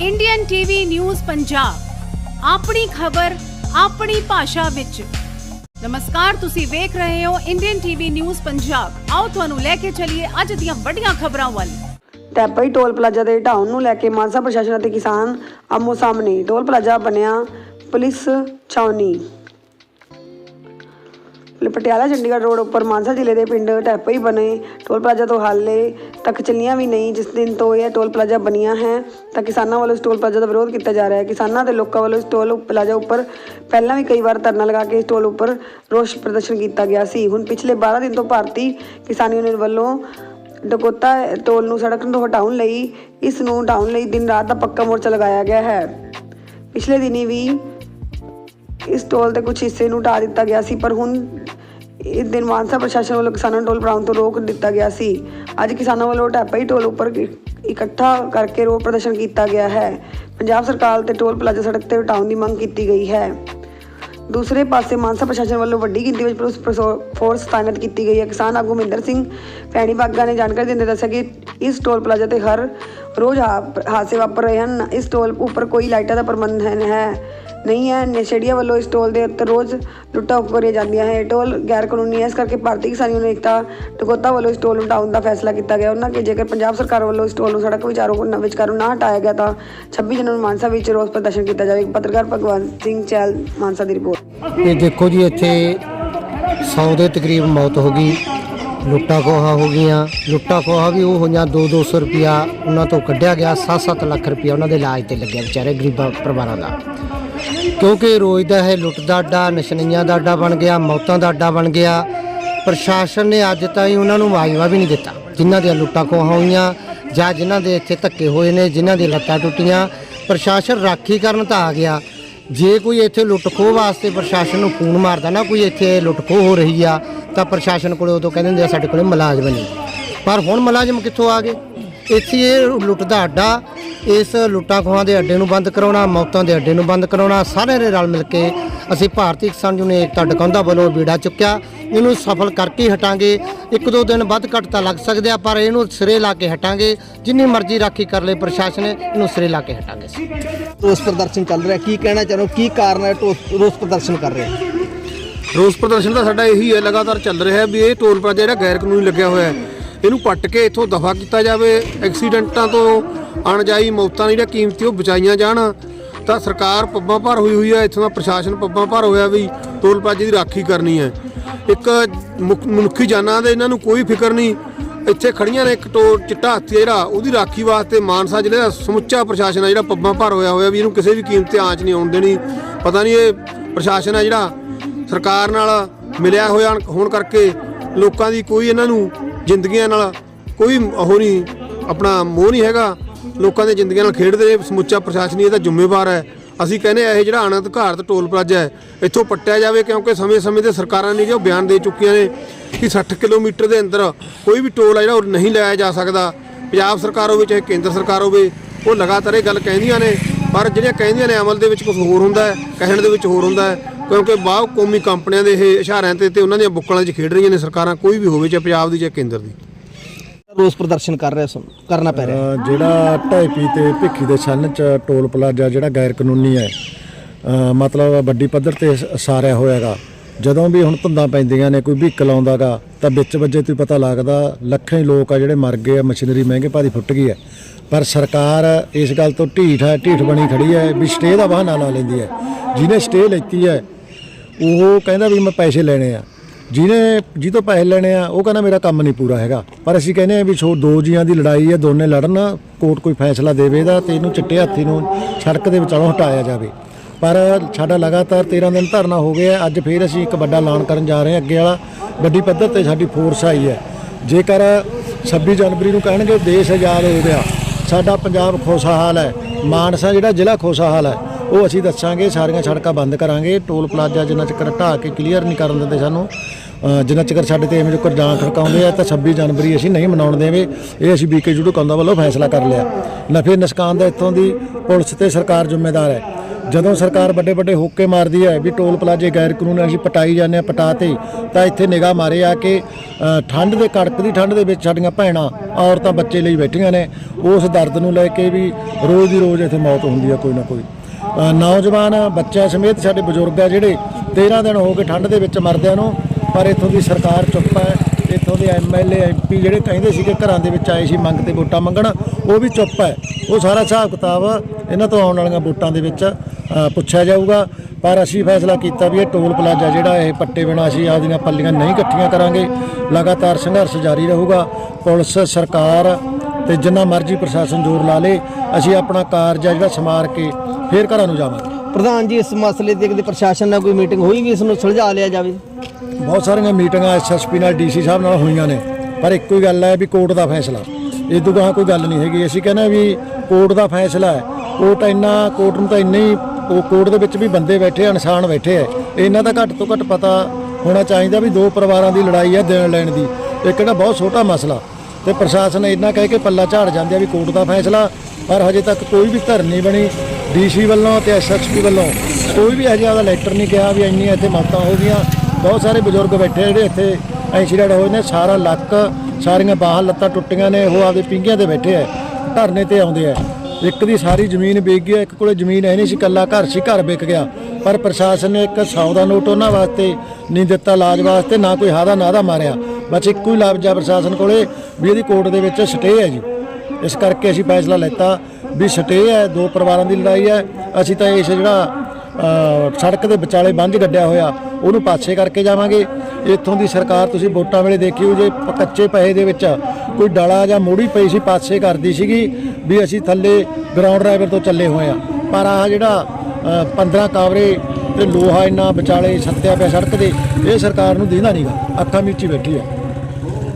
Indian TV news Punjab ਆਪਣੀ ਖਬਰ, ਆਪਣੀ ਭਾਸ਼ਾ ਵਿੱਚ। ਨਮਸਕਾਰ, ਤੁਸੀਂ ਵੇਖ ਰਹੇ ਹੋ ਇੰਡੀਅਨ ਟੀਵੀ ਨਿਊਜ਼ ਪੰਜਾਬ ਆਓ, ਤੁਹਾਨੂੰ ਲੈ ਕੇ ਚੱਲੀਏ ਅੱਜ ਦੀਆਂ ਵੱਡੀਆਂ ਖਬਰਾਂ ਵੱਲ। ਟੈਪਈ ਟੋਲ ਪਲਾਜ਼ਾ ਦੇ ਢਾਉਣ ਨੂੰ ਲੈ ਕੇ ਮਾਨਸਾ ਪ੍ਰਸ਼ਾਸਨ ਅਤੇ ਕਿਸਾਨ ਆਮੋ ਸਾਹਮਣੇ। ਟੋਲ ਪਲਾਜ਼ਾ ਬਣਿਆ ਪੁਲਿਸ ਛਾਉਣੀ। ਪਟਿਆਲਾ ਚੰਡੀਗੜ੍ਹ ਰੋਡ ਉੱਪਰ ਮਾਨਸਾ ਜ਼ਿਲ੍ਹੇ ਦੇ ਪਿੰਡ ਟੈਪੋ ਹੀ ਬਣੇ। ਟੋਲ ਪਲਾਜ਼ਾ ਤੋਂ ਹਾਲੇ ਤੱਕ ਚੱਲੀਆਂ ਵੀ ਨਹੀਂ। ਜਿਸ ਦਿਨ ਤੋਂ ਇਹ ਟੋਲ ਪਲਾਜ਼ਾ ਬਣੀਆਂ ਹੈ, ਤਾਂ ਕਿਸਾਨਾਂ ਵੱਲੋਂ ਇਸ ਟੋਲ ਪਲਾਜ਼ਾ ਦਾ ਵਿਰੋਧ ਕੀਤਾ ਜਾ ਰਿਹਾ ਹੈ। ਕਿਸਾਨਾਂ ਦੇ ਲੋਕਾਂ ਵੱਲੋਂ ਇਸ ਟੋਲ ਪਲਾਜ਼ਾ ਉੱਪਰ ਪਹਿਲਾਂ ਵੀ ਕਈ ਵਾਰ ਧਰਨਾ ਲਗਾ ਕੇ ਇਸ ਟੋਲ ਉੱਪਰ ਰੋਸ ਪ੍ਰਦਰਸ਼ਨ ਕੀਤਾ ਗਿਆ ਸੀ। ਹੁਣ ਪਿਛਲੇ 12 ਦਿਨ ਤੋਂ ਭਾਰਤੀ ਕਿਸਾਨ ਯੂਨੀਅਨ ਵੱਲੋਂ ਡਕੋਤਾ ਟੋਲ ਨੂੰ ਸੜਕ ਤੋਂ ਹਟਾਉਣ ਲਈ, ਇਸ ਨੂੰ ਹਟਾਉਣ ਲਈ ਦਿਨ ਰਾਤ ਦਾ ਪੱਕਾ ਮੋਰਚਾ ਲਗਾਇਆ ਗਿਆ ਹੈ। ਪਿਛਲੇ ਦਿਨੀ ਵੀ ਇਸ ਟੋਲ ਦੇ ਕੁਝ ਹਿੱਸੇ ਨੂੰ ਹਟਾ ਦਿੱਤਾ ਗਿਆ ਸੀ, ਪਰ ਹੁਣ ਇਸ ਦਿਨ ਮਾਨਸਾ ਪ੍ਰਸ਼ਾਸਨ ਵੱਲੋਂ ਕਿਸਾਨਾਂ ਨੂੰ ਟੋਲ ਬਣਾਉਣ ਤੋਂ ਰੋਕ ਦਿੱਤਾ ਗਿਆ ਸੀ। ਅੱਜ ਕਿਸਾਨਾਂ ਵੱਲੋਂ ਟੈਪਾਈ ਟੋਲ ਉੱਪਰ ਇਕੱਠਾ ਕਰਕੇ ਰੋਸ ਪ੍ਰਦਰਸ਼ਨ ਕੀਤਾ ਗਿਆ ਹੈ। ਪੰਜਾਬ ਸਰਕਾਰ ਤੇ ਟੋਲ ਪਲਾਜ਼ਾ ਸੜਕ ਤੇ ਹਟਾਉਣ ਦੀ ਮੰਗ ਕੀਤੀ ਗਈ ਹੈ। ਦੂਸਰੇ ਪਾਸੇ ਮਾਨਸਾ ਪ੍ਰਸ਼ਾਸਨ ਵੱਲੋਂ ਵੱਡੀ ਗਿਣਤੀ ਵਿੱਚ ਪੁਲਿਸ ਫੋਰਸ ਤਾਇਨਾਤ ਕੀਤੀ ਗਈ ਹੈ। ਕਿਸਾਨ ਆਗੂ ਮਹਿੰਦਰ ਸਿੰਘ ਭੈਣੀ ਬਾਗਾ ਨੇ ਜਾਣਕਾਰੀ ਦਿੰਦੇ ਦੱਸਿਆ ਕਿ ਇਸ ਟੋਲ ਪਲਾਜ਼ਾ ਤੇ ਹਰ ਰੋਜ਼ ਹਾ- ਹਾਦਸੇ ਵਾਪਰ ਰਹੇ ਹਨ। ਇਸ ਟੋਲ ਉੱਪਰ ਕੋਈ ਲਾਈਟਾਂ ਦਾ ਪ੍ਰਬੰਧ ਹੈ- ਨਹੀਂ ਹੈ ਨਸ਼ੇੜੀਆਂ ਵੱਲੋਂ ਇਸ ਟੋਲ ਦੇ ਉੱਤੇ ਰੋਜ਼ ਲੁੱਟਾਂ ਕਰੀਆਂ ਜਾਂਦੀਆਂ ਹੈ। ਇਹ ਟੋਲ ਗੈਰ ਕਾਨੂੰਨੀ ਹੈ, ਇਸ ਕਰਕੇ ਭਾਰਤੀ ਕਿਸਾਨ ਯੂਨੀਅਨ ਏਕਤਾ ਟਕੋਤਾ ਵੱਲੋਂ ਇਸ ਟੋਲ ਨੂੰ ਹਟਾਉਣ ਦਾ ਫੈਸਲਾ ਕੀਤਾ ਗਿਆ। ਉਹਨਾਂ ਕਿ ਜੇਕਰ ਪੰਜਾਬ ਸਰਕਾਰ ਵੱਲੋਂ ਇਸ ਟੋਲ ਨੂੰ ਸੜਕ ਵਿਚਾਰੋ ਵਿਚਕਾਰੋਂ ਨਾ ਹਟਾਇਆ ਗਿਆ ਤਾਂ 26 ਜਨਵਰੀ ਨੂੰ ਮਾਨਸਾ ਵਿੱਚ ਰੋਸ ਪ੍ਰਦਰਸ਼ਨ ਕੀਤਾ ਜਾਵੇਗਾ। ਪੱਤਰਕਾਰ ਭਗਵੰਤ ਸਿੰਘ ਚਹਿਲ, ਮਾਨਸਾ ਦੀ ਰਿਪੋਰਟ। ਇਹ ਦੇਖੋ ਜੀ, ਇੱਥੇ 100 ਦੇ ਤਕਰੀਬ ਮੌਤ ਹੋ ਗਈ। ਲੁੱਟਾ ਖੋਹਾ ਹੋ ਗਈਆਂ। ਲੁੱਟਾ ਖੋਹਾ ਵੀ ਉਹ ਹੋਈਆਂ 2-200 ਰੁਪਿਆ ਉਹਨਾਂ ਤੋਂ ਕੱਢਿਆ ਗਿਆ। 7-7 ਲੱਖ ਰੁਪਿਆ ਉਹਨਾਂ ਦੇ ਇਲਾਜ ਤੇ ਲੱਗਿਆ ਵਿਚਾਰੇ ਗਰੀਬਾਂ ਪਰਿਵਾਰਾਂ ਦਾ। ਕਿਉਂਕਿ ਰੋਜ਼ ਦਾ ਇਹ ਲੁੱਟ ਦਾ ਅੱਡਾ ਨਸ਼ਨਈਆਂ ਦਾ ਅੱਡਾ ਬਣ ਗਿਆ, ਮੌਤਾਂ ਦਾ ਅੱਡਾ ਬਣ ਗਿਆ। ਪ੍ਰਸ਼ਾਸਨ ਨੇ ਅੱਜ ਤਾਈਂ ਉਹਨਾਂ ਨੂੰ ਮੁਆਵਜ਼ਾ ਵੀ ਨਹੀਂ ਦਿੱਤਾ। ਜਿਨ੍ਹਾਂ ਦੀਆਂ ਲੁੱਟਾਂ ਖੋਹਾਂ ਹੋਈਆਂ ਜਾਂ ਜਿਨ੍ਹਾਂ ਦੇ ਇੱਥੇ ਧੱਕੇ ਹੋਏ ਨੇ, ਜਿਨ੍ਹਾਂ ਦੀ ਲੱਤਾਂ ਟੁੱਟੀਆਂ, ਪ੍ਰਸ਼ਾਸਨ ਰਾਖੀ ਕਰਨ ਤਾਂ ਆ ਗਿਆ। ਜੇ ਕੋਈ ਇੱਥੇ ਲੁੱਟ ਖੋਹ ਵਾਸਤੇ ਪ੍ਰਸ਼ਾਸਨ ਨੂੰ ਫੋਨ ਮਾਰਦਾ ਨਾ, ਕੋਈ ਇੱਥੇ ਲੁੱਟ ਖੋਹ ਹੋ ਰਹੀ ਆ, ਤਾਂ ਪ੍ਰਸ਼ਾਸਨ ਕੋਲੇ ਉਦੋਂ ਕਹਿੰਦੇ ਹੁੰਦੇ ਆ, ਸਾਡੇ ਕੋਲੇ ਮੁਲਾਜ਼ਮ ਨਹੀਂ। ਪਰ ਹੁਣ ਮੁਲਾਜ਼ਮ ਕਿੱਥੋਂ ਆ ਗਏ? ਇੱਥੇ ਇਹ ਲੁੱਟ ਦਾ ਅੱਡਾ ਇਸ ਲੁੱਟਾਂ ਖੋਹਾਂ ਦੇ ਅੱਡੇ ਨੂੰ ਬੰਦ ਕਰਾਉਣਾ ਮੌਤਾਂ ਦੇ ਅੱਡੇ ਨੂੰ ਬੰਦ ਕਰਾਉਣਾ ਸਾਰਿਆਂ ਨੇ ਰਲ ਮਿਲ ਕੇ ਅਸੀਂ ਭਾਰਤੀ ਕਿਸਾਨ ਯੂਨੀਅਨ ਏਕਤਾ ਡਕਾਉਂਦਾ ਵੱਲੋਂ ਬੀੜਾ ਚੁੱਕਿਆ। ਇਹਨੂੰ ਸਫਲ ਕਰਕੇ ਹੀ ਹਟਾਂਗੇ। ਇੱਕ ਦੋ ਦਿਨ ਵੱਧ ਘੱਟ ਤਾਂ ਲੱਗ ਸਕਦੇ ਆ ਪਰ ਇਹਨੂੰ ਸਿਰੇ ਲਾ ਕੇ ਹਟਾਂਗੇ। ਜਿੰਨੀ ਮਰਜ਼ੀ ਰਾਖੀ ਕਰ ਲੇ ਪ੍ਰਸ਼ਾਸਨ ਇਹਨੂੰ ਸਿਰੇ ਲਾ ਕੇ ਹਟਾਂਗੇ ਰੋਸ ਪ੍ਰਦਰਸ਼ਨ ਚੱਲ ਰਿਹਾ ਕੀ ਕਹਿਣਾ ਚਾਹੋ? ਕੀ ਕਾਰਨ ਹੈ ਰੋਸ ਪ੍ਰਦਰਸ਼ਨ ਕਰ ਰਹੇ? ਹੋ? ਰੋਸ ਪ੍ਰਦਰਸ਼ਨ ਦਾ ਸਾਡਾ ਇਹੀ ਹੈ ਲਗਾਤਾਰ ਚੱਲ ਰਿਹਾ ਹੈ ਵੀ ਇਹ ਟੋਲ ਪਲਾਜ਼ਾ ਜਿਹੜਾ ਗੈਰ ਕਾਨੂੰਨੀ ਲੱਗਿਆ ਹੋਇਆ ਹੈ। ਇਹਨੂੰ ਪੱਟ ਕੇ ਇੱਥੋਂ ਦਫਾ ਕੀਤਾ ਜਾਵੇ। ਐਕਸੀਡੈਂਟਾਂ ਤੋਂ ਅਣਜਾਈ ਮੌਤਾਂ ਦੀ ਜਿਹੜਾ ਕੀਮਤੀ ਉਹ ਬਚਾਈਆਂ ਜਾਣ, ਤਾਂ ਸਰਕਾਰ ਪੱਬਾਂ ਭਰ ਹੋਈ ਹੋਈ ਹੈ ਇੱਥੋਂ ਦਾ ਪ੍ਰਸ਼ਾਸਨ ਪੱਬਾਂ ਭਰ ਹੋਇਆ ਵੀ ਟੋਲ ਪਲਾਜ਼ੇ ਦੀ ਰਾਖੀ ਕਰਨੀ ਹੈ। ਇੱਕ ਮੁਕ- ਮਨੁੱਖੀ ਜਾਨਾਂ ਦੇ ਇਹਨਾਂ ਨੂੰ ਕੋਈ ਫਿਕਰ ਨਹੀਂ। ਇੱਥੇ ਖੜੀਆਂ ਨੇ ਇੱਕ ਟੋਲ ਚਿੱਟਾ ਹਾਥੀ ਜਿਹੜਾ, ਉਹਦੀ ਰਾਖੀ ਵਾਸਤੇ ਮਾਨਸਾ ਜ਼ਿਲ੍ਹੇ ਦਾ ਸਮੁੱਚਾ ਪ੍ਰਸ਼ਾਸਨ ਹੈ ਜਿਹੜਾ ਪੱਬਾਂ ਭਰ ਹੋਇਆ ਹੋਇਆ ਵੀ ਇਹਨੂੰ ਕਿਸੇ ਵੀ ਕੀਮਤ ਤੇ ਆਂਚ ਨਹੀਂ ਆਉਣ ਦੇਣੀ। ਪਤਾ ਨਹੀਂ ਇਹ ਪ੍ਰਸ਼ਾਸਨ ਹੈ ਜਿਹੜਾ ਸਰਕਾਰ ਨਾਲ ਮਿਲਿਆ ਹੋਇਆ ਹੋਣ ਕਰਕੇ ਲੋਕਾਂ ਦੀ ਕੋਈ ਇਹਨਾਂ ਨੂੰ ਜ਼ਿੰਦਗੀਆਂ ਨਾਲ ਕੋਈ ਉਹ ਨਹੀਂ, ਆਪਣਾ ਮੋਹ ਨਹੀਂ ਹੈਗਾ। ਲੋਕਾਂ ਦੀਆਂ ਜ਼ਿੰਦਗੀਆਂ ਨਾਲ ਖੇਡਦੇ ਨੇ ਸਮੁੱਚਾ ਪ੍ਰਸ਼ਾਸਨ ਹੀ ਇਹਦਾ ਜ਼ਿੰਮੇਵਾਰ ਹੈ। ਅਸੀਂ ਕਹਿੰਦੇ ਆ ਇਹ ਜਿਹੜਾ ਅਣਅਧਿਕਾਰਤ ਟੋਲ ਪਲਾਜ਼ਾ ਹੈ, ਇੱਥੋਂ ਪੱਟਿਆ ਜਾਵੇ ਕਿਉਂਕਿ ਸਮੇਂ-ਸਮੇਂ ਤੇ ਸਰਕਾਰਾਂ ਨੇ ਜੋ ਬਿਆਨ ਦੇ ਚੁੱਕੀਆਂ ਨੇ ਕਿ 60 ਕਿਲੋਮੀਟਰ ਦੇ ਅੰਦਰ ਕੋਈ ਵੀ ਟੋਲ ਆ ਜਿਹੜਾ ਉਹ ਨਹੀਂ ਲਾਇਆ ਜਾ ਸਕਦਾ। ਪੰਜਾਬ ਸਰਕਾਰ ਹੋਵੇ ਚਾਹੇ ਕੇਂਦਰ ਸਰਕਾਰ ਹੋਵੇ, ਉਹ ਲਗਾਤਾਰ ਇਹ ਗੱਲ ਕਹਿੰਦੀਆਂ ਨੇ, ਪਰ ਜਿਹੜੀਆਂ ਕਹਿੰਦੀਆਂ ਨੇ ਅਮਲ ਦੇ ਵਿੱਚ ਕੁਝ ਹੋਰ ਹੁੰਦਾ ਹੈ, ਕਹਿਣ ਦੇ ਵਿੱਚ ਹੋਰ ਹੁੰਦਾ ਹੈ ਕਿਉਂਕਿ ਬਾਹਰ ਕੌਮੀ ਕੰਪਨੀਆਂ ਦੇ ਇਹ ਇਸ਼ਾਰਿਆਂ ਤੇ ਤੇ ਉਹਨਾਂ ਦੀਆਂ ਬੁੱਕਲਾਂ 'ਚ ਖੇਡ ਰਹੀਆਂ ਨੇ ਸਰਕਾਰਾਂ ਕੋਈ ਵੀ ਹੋਵੇ ਚਾਹੇ ਪੰਜਾਬ ਦੀ ਚਾਹੇ ਕੇਂਦਰ ਦੀ। ਰੋਸ ਪ੍ਰਦਰਸ਼ਨ ਕਰ ਰਿਹਾ ਸੁਣ ਕਰਨਾ ਪੈ ਰਿਹਾ। ਅ, ਜਿਹੜਾ ਢਾਈਪੀ ਤੇ ਭਿੱਖੀ ਦੇ ਛੰਨ ਚ ਟੋਲ ਪਲਾਜ਼ਾ ਜਿਹੜਾ ਗੈਰ ਕਾਨੂੰਨੀ ਹੈ ਅ, ਮਤਲਬ ਵੱਡੀ ਪੱਧਰ ਤੇ ਸ- ਸਾਰਿਆ ਹੋਇਆਗਾ। ਜਦੋਂ ਵੀ ਹੁਣ ਧੁੰਦਾਂ ਪੈਂਦੀਆਂ ਨੇ ਕੋਈ ਵਹੀਕਲ ਆਉਂਦਾਗਾ ਤਾਂ ਵਿੱਚ ਵੱਜੇ ਤੋਂ ਹੀ ਪਤਾ ਲੱਗਦਾ ਲੱਖਾਂ ਹੀ ਲੋਕ ਆ ਜਿਹੜੇ ਮਰ ਗਏ ਆ ਮਸ਼ੀਨਰੀ ਮਹਿੰਗੇ ਭਾਰੀ ਫੁੱਟ ਗਈ ਹੈ। ਪਰ ਸਰਕਾਰ ਇਸ ਗੱਲ ਤੋਂ ਢੀਠ ਹੈ ਢੀਠ ਬਣੀ ਖੜੀ ਹੈ ਵੀ ਸਟੇ ਦਾ ਬਹਾਨਾ ਲਾ ਲੈਂਦੀ ਹੈ। ਜਿਹਨੇ ਸਟੇ ਲੈਤੀ ਹੈ ਉਹ ਕਹਿੰਦਾ ਵੀ ਮੈਂ ਪੈਸੇ ਲੈਣੇ ਆ। ਜਿਹਨੇ ਜਿਹਤੋਂ ਪੈਸੇ ਲੈਣੇ ਆ, ਉਹ ਕਹਿੰਦਾ ਮੇਰਾ ਕੰਮ ਨਹੀਂ ਪੂਰਾ ਹੈਗਾ। ਪਰ ਅਸੀਂ ਕਹਿੰਦੇ ਆ ਵੀ ਛੋ ਦੋ ਜੀਆਂ ਦੀ ਲੜਾਈ ਹੈ ਦੋਨੇ ਲੜਨ, ਕੋਰਟ ਕੋਈ ਫੈਸਲਾ ਦੇਵੇ ਦਾ ਤੇ ਇਹਨੂੰ ਚਿੱਟੇ ਹਾਥੀ ਨੂੰ ਸੜਕ ਦੇ ਵਿਚਾਲੋਂ ਹਟਾਇਆ ਜਾਵੇ। ਪਰ ਸਾਡਾ ਲਗਾਤਾਰ 13 ਦਿਨ ਧਰਨਾ ਹੋ ਗਿਆ, ਅੱਜ ਫੇਰ ਅਸੀਂ ਇੱਕ ਵੱਡਾ ਐਲਾਨ ਕਰਨ ਜਾ ਰਹੇ ਹਾਂ ਅੱਗੇ ਵਾਲਾ। ਵੱਡੀ ਪੱਧਰ ਤੇ ਸਾਡੀ ਫੋਰਸ ਆਈ ਹੈ। ਜੇਕਰ 26 ਜਨਵਰੀ ਨੂੰ ਕਹਿਣਗੇ ਦੇਸ਼ ਆਜ਼ਾਦ ਹੋ ਗਿਆ, ਸਾਡਾ ਪੰਜਾਬ ਖੁਸ਼ਹਾਲ ਹੈ। ਮਾਨਸਾ ਜਿਹੜਾ ਜ਼ਿਲ੍ਹਾ ਖੁਸ਼ਹਾਲ ਹੈ ਉਹ ਅਸੀਂ ਦੱਸਾਂਗੇ, ਸਾਰੀਆਂ ਸੜਕਾਂ ਬੰਦ ਕਰਾਂਗੇ। ਟੋਲ ਪਲਾਜ਼ਾ ਜਿੰਨਾ ਚਿਰ ਢਾਹ ਕੇ ਕਲੀਅਰ ਨਹੀਂ ਕਰਨ ਦਿੰਦੇ ਸਾਨੂੰ ਜਿੰਨਾ ਚਿਰ ਸਾਡੇ ਤੇ ਐਵੇਂ ਜੋ ਜਾਨ ਖੜਕਾਉਂਦੇ ਆ, ਤਾਂ 26 ਜਨਵਰੀ ਅਸੀਂ ਨਹੀਂ ਮਨਾਉਣ ਦੇਵੇ। ਇਹ ਅਸੀਂ ਬੀਕੇ ਜੁਡੋ ਕੰਦਾ ਵੱਲੋਂ ਫੈਸਲਾ ਕਰ ਲਿਆ। ਨਫੇ ਨੁਕਸਾਨ ਦਾ ਇੱਥੋਂ ਦੀ ਪੁਲਿਸ ਤੇ ਸਰਕਾਰ ਜ਼ਿੰਮੇਦਾਰ ਹੈ। ਜਦੋਂ ਸਰਕਾਰ ਵੱਡੇ ਵੱਡੇ ਹੋਕੇ ਮਾਰਦੀ ਹੈ ਵੀ ਟੋਲ ਪਲਾਜ਼ੇ ਗੈਰ ਕਾਨੂੰਨ ਅਸੀਂ ਪਟਾਈ ਜਾਂਦੇ ਆ ਪਟਾਤੇ, ਤਾਂ ਇੱਥੇ ਨਿਗਾਹ ਮਾਰੇ ਆ ਕਿ ਠੰਡ ਦੇ ਕੜਕ ਦੀ ਠੰਡ ਦੇ ਵਿੱਚ ਸਾਡੀਆਂ ਭੈਣਾਂ, ਔਰਤਾਂ ਬੱਚੇ ਲਈ ਬੈਠੀਆਂ ਨੇ। ਉਸ ਦਰਦ ਨੂੰ ਲੈ ਕੇ ਵੀ ਰੋਜ਼ ਦੀ ਰੋਜ਼ ਇੱਥੇ ਮੌਤ ਹੁੰਦੀ ਆ ਕੋਈ ਨਾ ਕੋਈ। ਨੌਜਵਾਨ ਬੱਚਿਆਂ ਸਮੇਤ ਸਾਡੇ ਬਜ਼ੁਰਗ ਆ ਜਿਹੜੇ 13 ਦਿਨ ਹੋ ਗਏ ਠੰਡ ਦੇ ਵਿੱਚ ਮਰਦਿਆਂ ਨੂੰ, ਪਰ ਇੱਥੋਂ ਦੀ ਸਰਕਾਰ ਚੁੱਪ ਹੈ, ਇੱਥੋਂ ਦੇ ਐਮਐਲਏ ਐਮਪੀ ਜਿਹੜੇ ਕਹਿੰਦੇ ਸੀਗੇ ਘਰਾਂ ਦੇ ਵਿੱਚ ਆਏ ਸੀ ਮੰਗ ਤੇ ਵੋਟਾਂ ਮੰਗਣ, ਉਹ ਵੀ ਚੁੱਪ ਹੈ। ਉਹ ਸਾਰਾ ਹਿਸਾਬ ਕਿਤਾਬ ਇਹਨਾਂ ਤੋਂ ਆਉਣ ਵਾਲੀਆਂ ਵੋਟਾਂ ਦੇ ਵਿੱਚ ਪੁੱਛਿਆ ਜਾਊਗਾ। ਪਰ ਅਸੀਂ ਫੈਸਲਾ ਕੀਤਾ ਵੀ ਇਹ ਟੋਲ ਪਲਾਜ਼ਾ ਜਿਹੜਾ ਇਹ ਪੱਟੇ ਬਿਨਾਂ ਅਸੀਂ ਆਪਦੀਆਂ ਪੱਲੀਆਂ ਨਹੀਂ ਇਕੱਠੀਆਂ ਕਰਾਂਗੇ। ਲਗਾਤਾਰ ਸੰਘਰਸ਼ ਜਾਰੀ ਰਹੂਗਾ। ਪੁਲਿਸ, ਸਰਕਾਰ ਤੇ ਜਿੰਨਾ ਮਰਜ਼ੀ ਪ੍ਰਸ਼ਾਸਨ ਜ਼ੋਰ ਲਾ ਲੇ, ਅਸੀਂ ਆਪਣਾ ਕਾਰਜ ਆ ਜਿਹੜਾ ਸਮਾਰ ਕੇ ਫੇਰ ਘਰਾਂ ਨੂੰ ਜਾਵਾਂਗੇ। ਪ੍ਰਧਾਨ ਜੀ ਇਸ ਮਸਲੇ ਤੇ ਕਦੇ ਪ੍ਰਸ਼ਾਸਨ ਨਾਲ ਕੋਈ ਮੀਟਿੰਗ ਹੋਈ ਵੀ ਇਸ ਨੂੰ ਸੁਲਝਾ ਲਿਆ ਜਾਵੇ? ਬਹੁਤ ਸਾਰੀਆਂ ਮੀਟਿੰਗਾਂ ਐਸਐਸਪੀ ਨਾਲ ਡੀਸੀ ਸਾਹਿਬ ਨਾਲ ਹੋਈਆਂ ਨੇ। ਪਰ ਇੱਕੋ ਹੀ ਗੱਲ ਹੈ ਵੀ ਕੋਰਟ ਦਾ ਫੈਸਲਾ। ਇਹ ਤੋਂ ਗਾਹਾਂ ਕੋਈ ਗੱਲ ਨਹੀਂ ਹੈਗੀ। ਅਸੀਂ ਕਹਿੰਦੇ ਵੀ ਕੋਰਟ ਦਾ ਫੈਸਲਾ ਹੈ। ਕੋਰਟ ਇੰਨਾ ਕੋਰਟ ਨੂੰ ਤਾਂ ਇੰਨੇ ਹੀ ਉਹ ਕੋਰਟ ਦੇ ਵਿੱਚ ਵੀ ਬੰਦੇ ਬੈਠੇ ਇਨਸਾਨ ਬੈਠੇ ਆ। ਇਹਨਾਂ ਦਾ ਘੱਟ ਤੋਂ ਘੱਟ ਪਤਾ ਹੋਣਾ ਚਾਹੀਦਾ ਵੀ ਦੋ ਪਰਿਵਾਰਾਂ ਦੀ ਲੜਾਈ ਹੈ ਦੇਣ ਲੈਣ ਦੀ। ਇਹ ਕਿਹੜਾ ਬਹੁਤ ਛੋਟਾ ਮਸਲਾ। ਤੇ ਪ੍ਰਸ਼ਾਸਨ ਇੰਨਾ ਕਹਿ ਕੇ ਪੱਲਾ ਝਾੜ ਜਾਂਦੇ ਆ ਵੀ ਕੋਰਟ ਦਾ ਫੈਸਲਾ ਪਰ ਹਜੇ ਤੱਕ ਕੋਈ ਵੀ ਧਰ ਨਹੀਂ ਬਣੀ ਡੀਸੀ ਵੱਲੋਂ ਤੇ ਐਸਐਸਪੀ ਵੱਲੋਂ, ਕੋਈ ਵੀ ਹਜੇ ਆਦਾ ਲੈਟਰ ਨਹੀਂ ਕਿਹਾ ਵੀ ਇੰਨੀਆਂ ਇੱਥੇ ਮੌਤਾਂ ਹੋ ਗਈਆਂ। ਬਹੁਤ ਸਾਰੇ ਬਜ਼ੁਰਗ ਬੈਠੇ ਆ ਜਿਹੜੇ ਇੱਥੇ ਐਕਸੀਡੈਂਟ ਹੋਏ ਨੇ, ਸਾਰਾ ਲੱਕ, ਸਾਰੀਆਂ ਬਾਹਾਂ ਲੱਤਾਂ ਟੁੱਟੀਆਂ ਨੇ, ਉਹ ਆਪਦੇ ਪਿੰਗੀਆਂ ਤੇ ਬੈਠੇ ਆ, ਧਰਨੇ ਤੇ ਆਉਂਦੇ ਆ। ਇੱਕ ਦੀ ਸਾਰੀ ਜ਼ਮੀਨ ਵਿਕ ਗਈ ਇੱਕ ਕੋਲੇ ਜ਼ਮੀਨ ਹੈ ਨਹੀਂ ਸੀ ਕੱਲਾ ਘਰ ਸੀ, ਘਰ ਵਿਕ ਗਿਆ। ਪਰ ਪ੍ਰਸ਼ਾਸਨ ਨੇ ਇੱਕ 100 ਦਾ ਨੋਟ ਉਹਨਾਂ ਵਾਸਤੇ ਨਹੀਂ ਦਿੱਤਾ, ਇਲਾਜ ਵਾਸਤੇ, ਨਾ ਕੋਈ ਹਾਦਾ ਨਾਦਾ ਮਾਰਿਆ। ਬਸ ਇੱਕੋ ਹੀ ਲਫ਼ਜ਼ ਆ ਪ੍ਰਸ਼ਾਸਨ ਕੋਲੇ ਵੀ ਇਹਦੀ ਕੋਰਟ ਦੇ ਵਿੱਚ ਸਟੇ ਹੈ ਜੀ। ਇਸ ਕਰਕੇ ਅਸੀਂ ਫੈਸਲਾ ਲੈਤਾ ਵੀ ਸਟੇ ਹੈ ਦੋ ਪਰਿਵਾਰਾਂ ਦੀ ਲੜਾਈ ਹੈ। ਅਸੀਂ ਤਾਂ ਇਸ ਜਿਹੜਾ ਸੜਕ ਦੇ ਵਿਚਾਲੇ ਬੰਝ ਗੱਡਿਆ ਹੋਇਆ ਉਹਨੂੰ ਪਾਸੇ ਕਰਕੇ ਜਾਵਾਂਗੇ। ਇੱਥੋਂ ਦੀ ਸਰਕਾਰ ਤੁਸੀਂ ਵੋਟਾਂ ਵੇਲੇ ਦੇਖਿਓ ਜੇ ਕੱਚੇ ਪੈਸੇ ਦੇ ਵਿੱਚ ਕੋਈ ਡਲਾ ਜਾਂ ਮੋੜੀ ਪਈ ਸੀ ਪਾਸੇ ਕਰਦੀ ਸੀਗੀ ਵੀ ਅਸੀਂ ਥੱਲੇ ਗਰਾਊਂਡ ਡਰਾਈਵਰ ਤੋਂ ਚੱਲੇ ਹੋਏ ਆ। ਪਰ ਆਹ ਜਿਹੜਾ ਅ, 15 ਕਾਵਰੇ ਤੇ ਲੋਹਾ ਇੰਨਾ ਵਿਚਾਲੇ ਸੱਤਿਆ ਪਿਆ ਸੜਕ ਦੇ ਇਹ ਸਰਕਾਰ ਨੂੰ ਦੀਦਾ ਨਹੀਂਗਾ ਅੱਖਾਂ ਮੀਚੀ ਬੈਠੀ ਹੈ